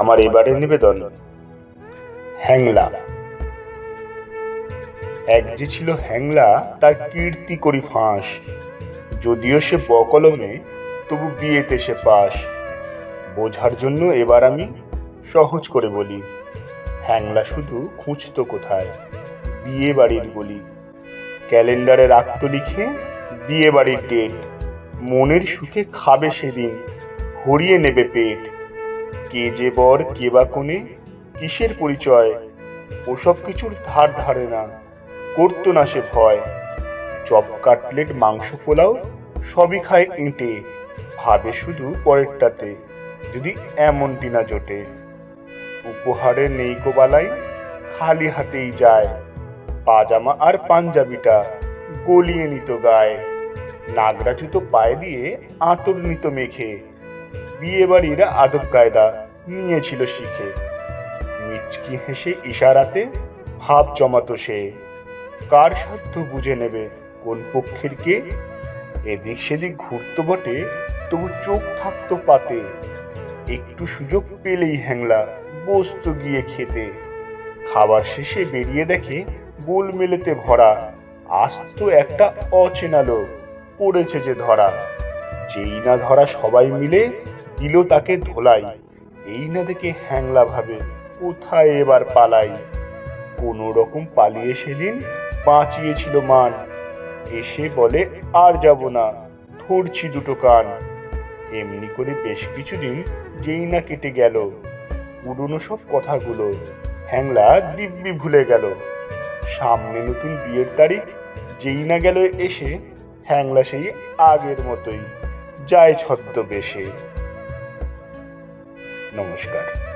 আমার এবারের নিবেদন। হ্যাংলা। এক যে ছিল হ্যাংলা, তার কীর্তি করি ফাঁস। যদিও সে বকলমে, তবু বিয়েতে সে পাস। বোঝার জন্য এবার আমি সহজ করে বলি, হ্যাংলা শুধু খুঁজতো কোথায়? বিয়ে বাড়ির গলি ক্যালেন্ডারে রাখতো লিখে বিয়ে বাড়ির ডেট। মনের সুখে খাবে সেদিন, হরিয়ে নেবে পেট। কে যে বর, কে বা কোণে কিসের পরিচয়? ওসব কিছুর ধার ধারে না, করতো না সে ভয়। চপ কাটলেট, মাংস পোলাও, সবই খায় এঁটে, ভাবে শুধু পরেরটাতে, যদি এমনটি না জোটে। উপহারে নেই কোবালাই খালি হাতেই যায়। পাজামা আর পাঞ্জাবিটা গলিয়ে নিত গায়ে। নাগরা জুতো পায়ে দিয়ে আঁতর নিত মেখে। বিয়ে বাড়ির আদব কায়দা নিয়েছিল শিখে। মিচকি হেসে ইশারাতে ভাব জমাতো সে। কার সাধ্য বুঝে নেবে, কোন পক্ষের কে? এদিক সেদিক ঘুরতো বটে, তবু চোখ থাকতো পাতে। একটু সুযোগ পেলেই হ্যাংলা, বসতো গিয়ে খেতে। খাবার শেষে বেরিয়ে দেখে গোল মেলেতে ভরা, আস্ত একটা অচেনা লোক পড়েছে যে ধরা। যেই না ধরা সবাই মিলে দিল তাকে ধোলাই। এই না দেখে হ্যাংলা ভাবে, কোথায় এবার পালাই? কোনো রকম পালিয়ে সেদিন বাঁচিয়েছিল মান। এসে বলে, আর যাব না, ধরছি দুটো কান। এমনি করে বেশ কিছুদিন যেই না কেটে গেল। পুরনো সব কথাগুলো হ্যাংলা দিব্যি ভুলে গেল। সামনে নতুন বিয়ের তারিখ, যেই না গেল এসে, হ্যাংলা সেই আগের মতোই, যায় ছদ্মবেশে। নমস্কার